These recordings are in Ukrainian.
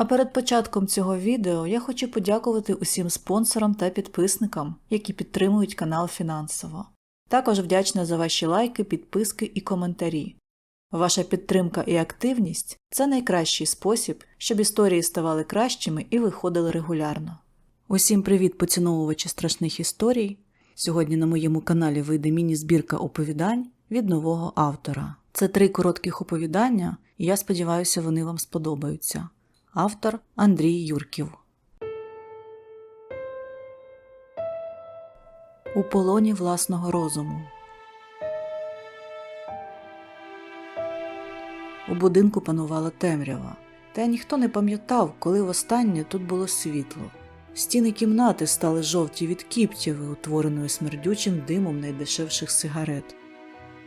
А перед початком цього відео я хочу подякувати усім спонсорам та підписникам, які підтримують канал фінансово. Також вдячна за ваші лайки, підписки і коментарі. Ваша підтримка і активність це найкращий спосіб, щоб історії ставали кращими і виходили регулярно. Усім привіт, поціновувачі страшних історій. Сьогодні на моєму каналі вийде міні-збірка оповідань від нового автора. Це три коротких оповідання, і я сподіваюся, вони вам сподобаються. Автор Андрій Юрків. У полоні власного розуму. У будинку панувала темрява, та ніхто не пам'ятав, коли востаннє тут було світло. Стіни кімнати стали жовті від кіптяви, утвореної смердючим димом найдешевших сигарет.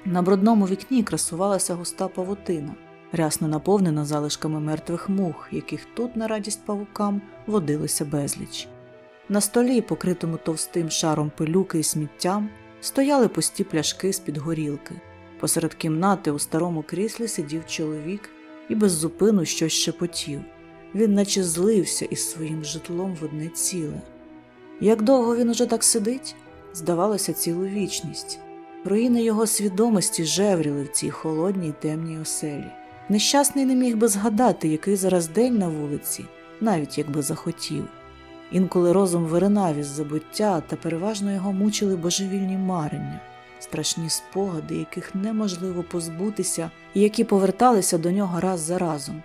На брудному вікні красувалася густа павутина, рясно наповнена залишками мертвих мух, яких тут, на радість павукам, водилося безліч. На столі, покритому товстим шаром пилюки і сміттям, стояли пусті пляшки з-під горілки. Посеред кімнати у старому кріслі сидів чоловік і без зупину щось шепотів. Він наче злився із своїм житлом в одне ціле. Як довго він уже так сидить? Здавалося, цілу вічність. Руїни його свідомості жевріли в цій холодній темній оселі. Нещасний не міг би згадати, який зараз день на вулиці, навіть якби захотів. Інколи розум виринав із забуття, та переважно його мучили божевільні марення, страшні спогади, яких неможливо позбутися, і які поверталися до нього раз за разом.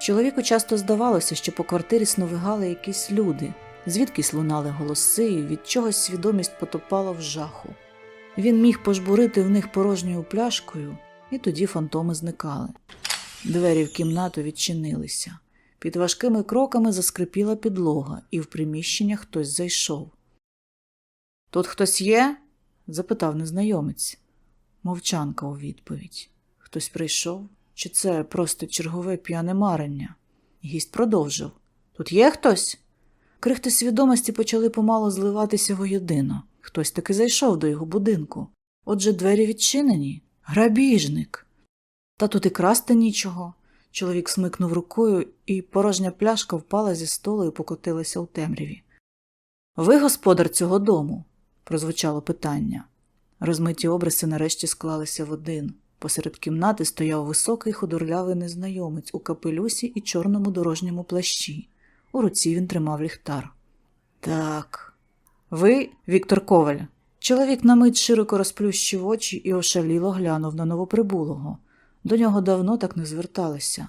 Чоловіку часто здавалося, що по квартирі сновигали якісь люди, звідкись лунали голоси, і від чогось свідомість потопала в жаху. Він міг пожбурити в них порожньою пляшкою, і тоді фантоми зникали. Двері в кімнату відчинилися. Під важкими кроками заскрипіла підлога, і в приміщення хтось зайшов. Тут хтось є? запитав незнайомець. Мовчанка у відповідь. Хтось прийшов? Чи це просто чергове п'яне марення? Гість продовжив Тут є хтось? Крихти свідомості почали помало зливатися воєдино. Хтось таки зайшов до його будинку. Отже, двері відчинені. Грабіжник. Та тут і красти нічого. Чоловік смикнув рукою, і порожня пляшка впала зі столу і покотилася у темряві. Ви господар цього дому? прозвучало питання. Розмиті обриси нарешті склалися в один. Посеред кімнати стояв високий худорлявий незнайомець у капелюсі і чорному дорожньому плащі. У руці він тримав ліхтар. Так. Ви Віктор Коваль. Чоловік на мить широко розплющив очі і ошаліло глянув на новоприбулого. До нього давно так не зверталися.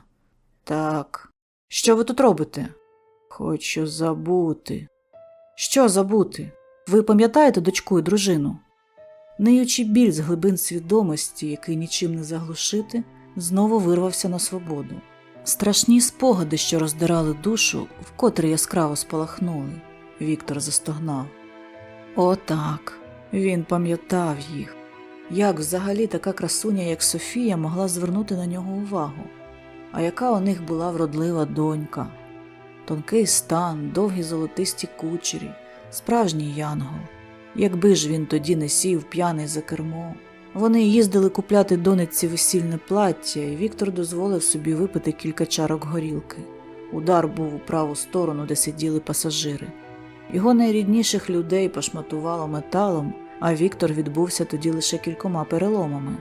Так. Що ви тут робите? Хочу забути. Що забути? Ви пам'ятаєте дочку і дружину? Неючий біль з глибин свідомості, який нічим не заглушити, знову вирвався на свободу. Страшні спогади, що роздирали душу, вкотре яскраво спалахнули. Віктор застогнав. О, так, він пам'ятав їх. Як взагалі така красуня, як Софія, могла звернути на нього увагу? А яка у них була вродлива донька? Тонкий стан, довгі золотисті кучері, справжній янгол. Якби ж він тоді не сів п'яний за кермо. Вони їздили купляти донечці весільне плаття, і Віктор дозволив собі випити кілька чарок горілки. Удар був у праву сторону, де сиділи пасажири. Його найрідніших людей пошматувало металом, а Віктор відбувся тоді лише кількома переломами.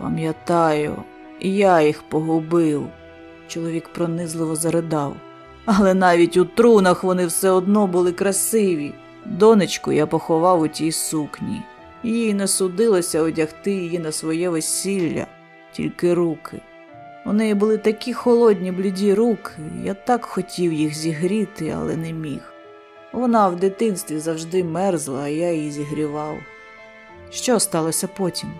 Пам'ятаю, я їх погубив. Чоловік пронизливо заридав. Але навіть у трунах вони все одно були красиві. Донечку я поховав у тій сукні. Їй не судилося одягти її на своє весілля, тільки руки. У неї були такі холодні бліді руки, я так хотів їх зігріти, але не міг. Вона в дитинстві завжди мерзла, а я її зігрівав. Що сталося потім?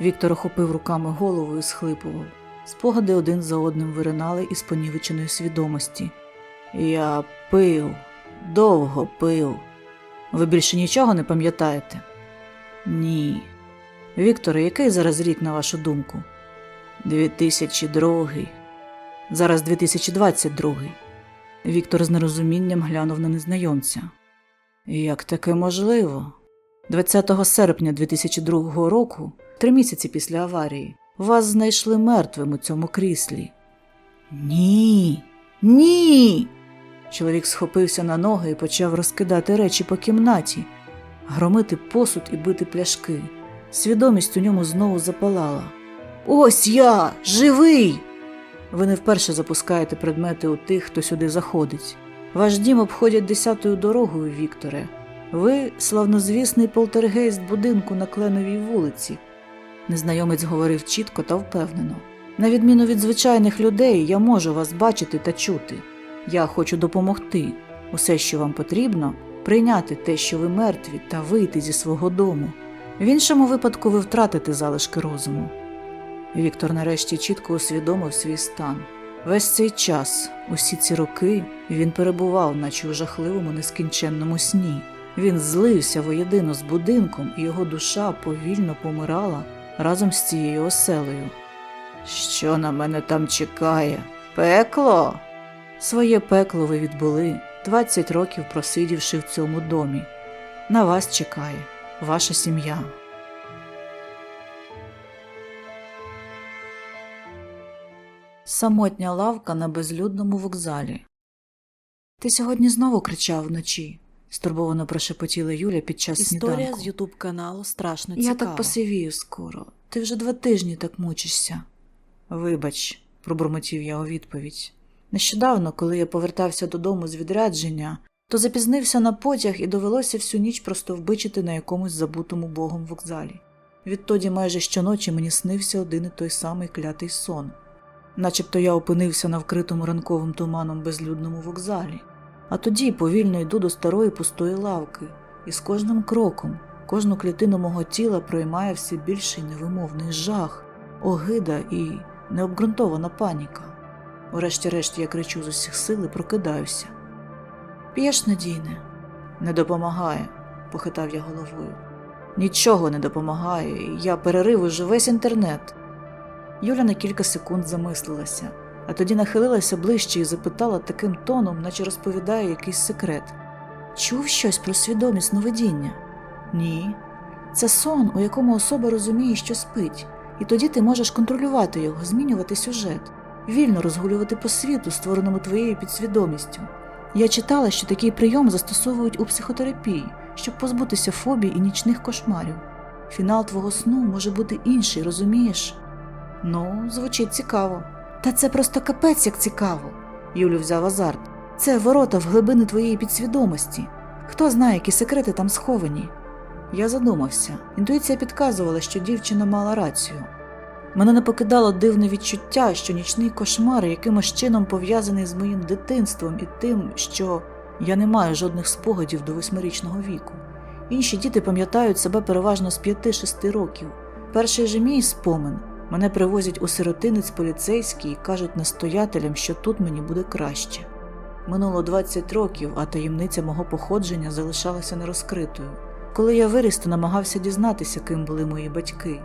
Віктор охопив руками голову і схлипував. Спогади один за одним виринали із понівеченої свідомості. Я пив, довго пив. Ви більше нічого не пам'ятаєте? Ні. Вікторе, який зараз рік, на вашу думку? 2002. Зараз 2022. Віктор з нерозумінням глянув на незнайомця. Як таке можливо? 20 серпня 2002 року, три місяці після аварії, вас знайшли мертвим у цьому кріслі. Ні. Ні. Чоловік схопився на ноги і почав розкидати речі по кімнаті, громити посуд і бити пляшки. Свідомість у ньому знову запалала. Ось я, живий. Ви не вперше запускаєте предмети у тих, хто сюди заходить. Ваш дім обходять десятою дорогою, Вікторе. Ви славнозвісний полтергейст будинку на Кленовій вулиці. Незнайомець говорив чітко та впевнено. На відміну від звичайних людей, я можу вас бачити та чути. Я хочу допомогти. Усе, що вам потрібно, прийняти те, що ви мертві, та вийти зі свого дому. В іншому випадку ви втратите залишки розуму. Віктор нарешті чітко усвідомив свій стан. Весь цей час, усі ці роки, він перебував, наче у жахливому нескінченному сні. Він злився воєдино з будинком, і його душа повільно помирала разом з цією оселею. Що на мене там чекає? Пекло? Своє пекло ви відбули, 20 років просидівши в цьому домі. На вас чекає ваша сім'я. Самотня лавка на безлюдному вокзалі. Ти сьогодні знову кричав вночі, стурбовано прошепотіла Юля під час Історія сніданку. з Ютуб каналу страшно Я так посивію скоро. Ти вже два тижні так мучишся. Вибач, пробурмотів я у відповідь. Нещодавно, коли я повертався додому з відрядження, то запізнився на потяг і довелося всю ніч простовбичити на якомусь забутому богом вокзалі. Відтоді майже щоночі мені снився один і той самий клятий сон. Начебто я опинився на вкритому ранковим туманом безлюдному вокзалі. А тоді повільно йду до старої пустої лавки, і з кожним кроком, кожну клітину мого тіла проймає все більший невимовний жах, огида і необґрунтована паніка. Урешті-решт я кричу з усіх сил і прокидаюся. П'єш надійне? Не допомагає, похитав я головою. Нічого не допомагає, я перерив уже весь інтернет. Юля на кілька секунд замислилася, а тоді нахилилася ближче і запитала таким тоном, наче розповідає якийсь секрет. Чув щось про свідомість сновидіння? Ні. Це сон, у якому особа розуміє, що спить, і тоді ти можеш контролювати його, змінювати сюжет, вільно розгулювати по світу, створеному твоєю підсвідомістю. Я читала, що такий прийом застосовують у психотерапії, щоб позбутися фобій і нічних кошмарів. Фінал твого сну може бути інший, розумієш? Ну, звучить цікаво. Та це просто капець як цікаво. Юлю взяв азарт. Це ворота в глибини твоєї підсвідомості. Хто знає, які секрети там сховані. Я задумався. Інтуїція підказувала, що дівчина мала рацію. Мене не покидало дивне відчуття, що нічний кошмар якимось чином пов'язаний з моїм дитинством і тим, що я не маю жодних спогадів до восьмирічного віку. Інші діти пам'ятають себе переважно з 5-6 років. Перший же мій спомин мене привозять у сиротинець поліцейський і кажуть настоятелям, що тут мені буде краще. Минуло 20 років, а таємниця мого походження залишалася нерозкритою. Коли я виріс, то намагався дізнатися, ким були мої батьки.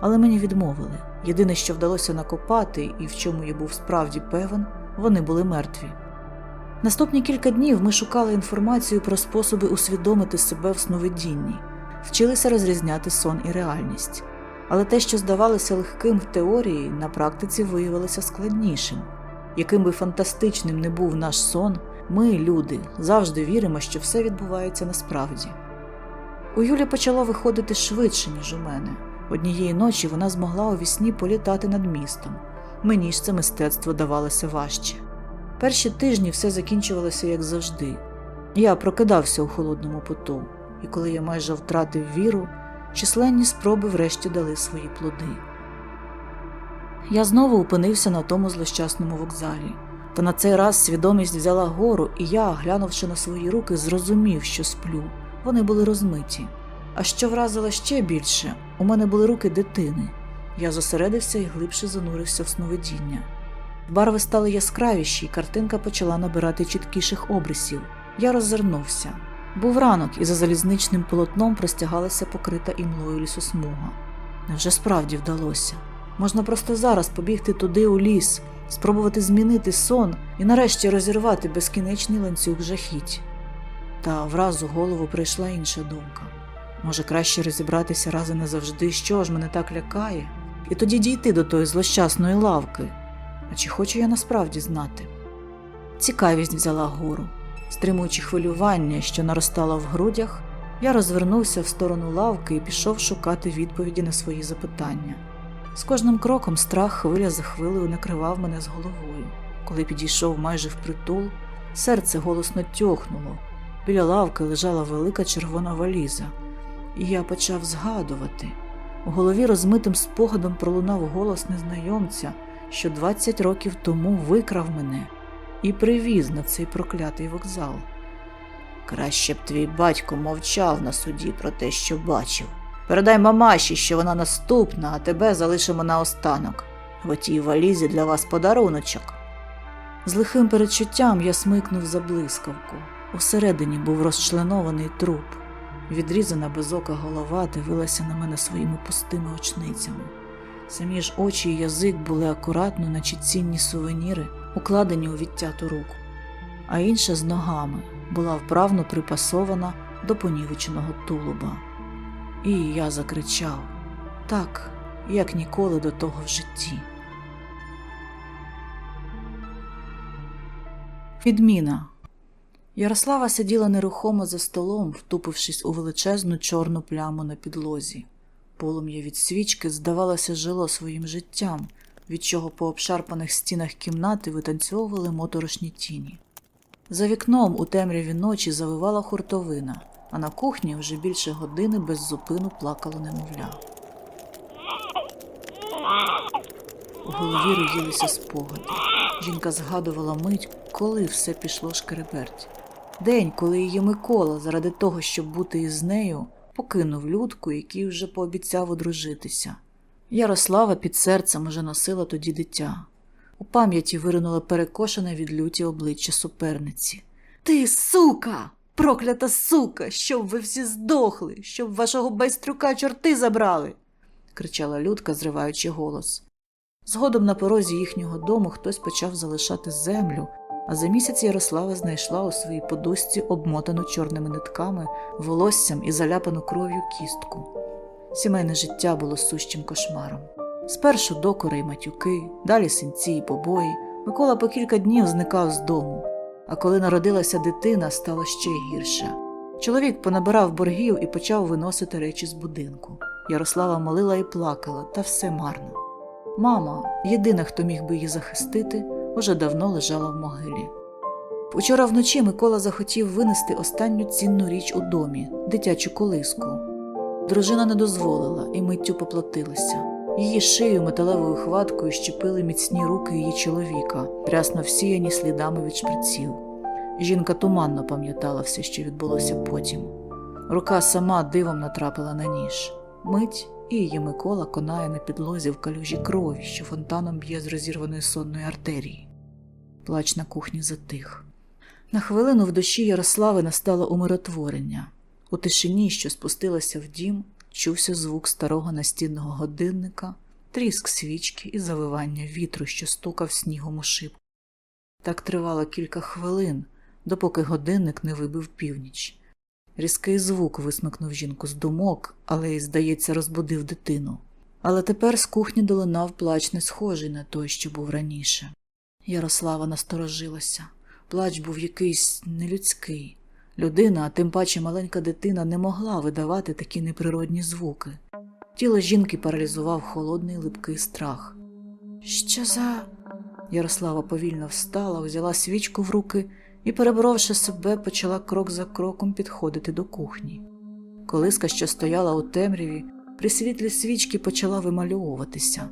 Але мені відмовили. Єдине, що вдалося накопати, і в чому я був справді певен, вони були мертві. Наступні кілька днів ми шукали інформацію про способи усвідомити себе в сновидінні, вчилися розрізняти сон і реальність. Але те, що здавалося легким в теорії, на практиці виявилося складнішим. Яким би фантастичним не був наш сон, ми, люди, завжди віримо, що все відбувається насправді. У Юлі почало виходити швидше, ніж у мене. Однієї ночі вона змогла у вісні політати над містом. Мені ж це мистецтво давалося важче. Перші тижні все закінчувалося як завжди. Я прокидався у холодному поту, і коли я майже втратив віру, численні спроби врешті дали свої плоди. Я знову опинився на тому злощасному вокзалі. Та на цей раз свідомість взяла гору, і я, глянувши на свої руки, зрозумів, що сплю. Вони були розмиті. А що вразило ще більше, у мене були руки дитини. Я зосередився і глибше занурився в сновидіння. Барви стали яскравіші, і картинка почала набирати чіткіших обрисів. Я роззирнувся. Був ранок, і за залізничним полотном простягалася покрита імлою лісосмуга. Невже справді вдалося? Можна просто зараз побігти туди у ліс, спробувати змінити сон і нарешті розірвати безкінечний ланцюг жахіть. Та враз у голову прийшла інша думка. Може, краще розібратися раз і назавжди, що ж мене так лякає, і тоді дійти до тої злощасної лавки. А чи хочу я насправді знати? Цікавість взяла гору. Стримуючи хвилювання, що наростало в грудях, я розвернувся в сторону лавки і пішов шукати відповіді на свої запитання. З кожним кроком страх хвиля за хвилею накривав мене з головою. Коли підійшов майже впритул, серце голосно тьохнуло. Біля лавки лежала велика червона валіза, і я почав згадувати. У голові розмитим спогадом пролунав голос незнайомця, що 20 років тому викрав мене і привіз на цей проклятий вокзал. Краще б твій батько мовчав на суді про те, що бачив. Передай мамаші, що вона наступна, а тебе залишимо наостанок. В отій валізі для вас подаруночок. З лихим передчуттям я смикнув за блискавку. Усередині був розчленований труп. Відрізана безока голова дивилася на мене своїми пустими очницями. Самі ж очі і язик були акуратно, наче цінні сувеніри, укладені у відтяту руку, а інша з ногами була вправно припасована до понівеченого тулуба. І я закричав так, як ніколи до того в житті. Відміна. Ярослава сиділа нерухомо за столом, втупившись у величезну чорну пляму на підлозі. Полум'я від свічки, здавалося, жило своїм життям, від чого по обшарпаних стінах кімнати витанцьовували моторошні тіні. За вікном у темряві ночі завивала хуртовина, а на кухні вже більше години без зупину плакало немовля. У голові роїлися спогади. Жінка згадувала мить, коли все пішло шкереберть. День, коли її Микола, заради того, щоб бути із нею, покинув людку, який вже пообіцяв одружитися. Ярослава під серцем уже носила тоді дитя. У пам'яті виринуло перекошене від люті обличчя суперниці. Ти, сука! Проклята сука! Щоб ви всі здохли, щоб вашого байстрюка чорти забрали. кричала Людка, зриваючи голос. Згодом на порозі їхнього дому хтось почав залишати землю, а за місяць Ярослава знайшла у своїй подушці обмотану чорними нитками, волоссям і заляпану кров'ю кістку. Сімейне життя було сущим кошмаром. Спершу докори й матюки, далі синці й побої. Микола по кілька днів зникав з дому. А коли народилася дитина, стало ще гірше. Чоловік понабирав боргів і почав виносити речі з будинку. Ярослава молила і плакала, та все марно. Мама, єдина, хто міг би її захистити, уже давно лежала в могилі. Вчора вночі Микола захотів винести останню цінну річ у домі дитячу колиску. Дружина не дозволила і миттю поплатилася. Її шию металевою хваткою щепили міцні руки її чоловіка, прясно всіяні слідами від шприців. Жінка туманно пам'ятала все, що відбулося потім. Рука сама дивом натрапила на ніж. Мить і її Микола конає на підлозі в калюжі крові, що фонтаном б'є з розірваної сонної артерії. Плач на кухні затих. На хвилину в душі Ярослави настало умиротворення. У тишині, що спустилася в дім, чувся звук старого настінного годинника, тріск свічки і завивання вітру, що стукав снігом у шибку. Так тривало кілька хвилин, допоки годинник не вибив північ. Різкий звук висмикнув жінку з думок, але й, здається, розбудив дитину. Але тепер з кухні долинав плач не схожий на той, що був раніше. Ярослава насторожилася. Плач був якийсь нелюдський. Людина, а тим паче маленька дитина, не могла видавати такі неприродні звуки. Тіло жінки паралізував холодний липкий страх. Що за. Ярослава повільно встала, взяла свічку в руки і, переборовши себе, почала крок за кроком підходити до кухні. Колиска, що стояла у темряві, при світлі свічки почала вимальовуватися.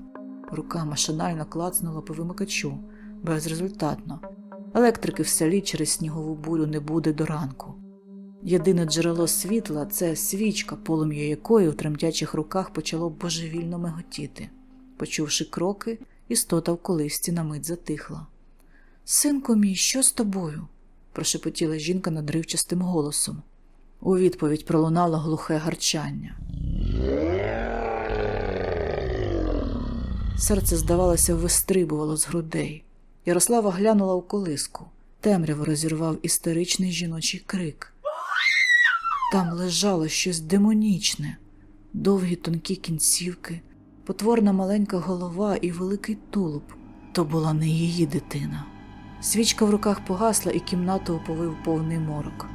Рука машинально клацнула по вимикачу, безрезультатно. Електрики в селі через снігову бурю не буде до ранку. Єдине джерело світла це свічка, полум'я якої у тремтячих руках почало божевільно миготіти. Почувши кроки, істота в колисці на мить затихла. Синку мій, що з тобою? Прошепотіла жінка надривчастим голосом. У відповідь пролунало глухе гарчання. Серце, здавалося, вистрибувало з грудей. Ярослава глянула у колиску. Темряво розірвав істеричний жіночий крик. Там лежало щось демонічне, довгі тонкі кінцівки, потворна маленька голова і великий тулуб. То була не її дитина. Свічка в руках погасла і кімнату оповив повний морок.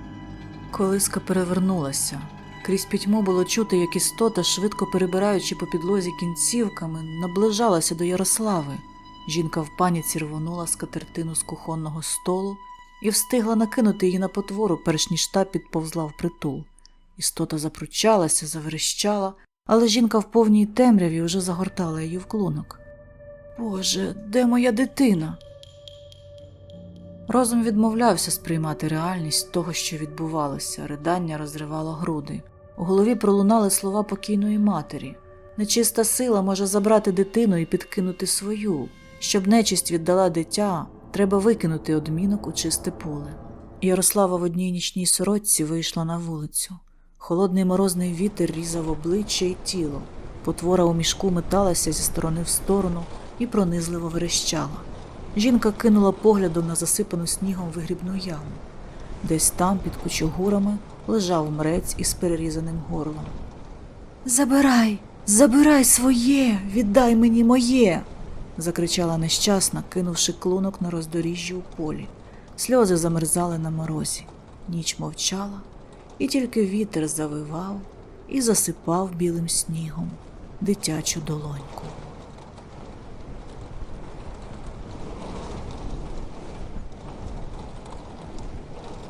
Колиска перевернулася. Крізь пітьму було чути, як істота, швидко перебираючи по підлозі кінцівками, наближалася до Ярослави. Жінка в паніці рвонула скатертину з кухонного столу і встигла накинути її на потвору, перш ніж та підповзла в притул. Істота запручалася, заверещала, але жінка в повній темряві вже загортала її в клунок. Боже, де моя дитина? Розум відмовлявся сприймати реальність того, що відбувалося, ридання розривало груди. У голові пролунали слова покійної матері. Нечиста сила може забрати дитину і підкинути свою. Щоб нечисть віддала дитя, треба викинути одмінок у чисте поле. Ярослава в одній нічній сорочці вийшла на вулицю. Холодний морозний вітер різав обличчя й тіло. Потвора у мішку металася зі сторони в сторону і пронизливо верещала. Жінка кинула поглядом на засипану снігом вигрібну яму. Десь там, під кучугурами, лежав мрець із перерізаним горлом. Забирай, забирай своє, віддай мені моє. закричала нещасна, кинувши клунок на роздоріжжі у полі. Сльози замерзали на морозі. Ніч мовчала, і тільки вітер завивав і засипав білим снігом дитячу долоньку.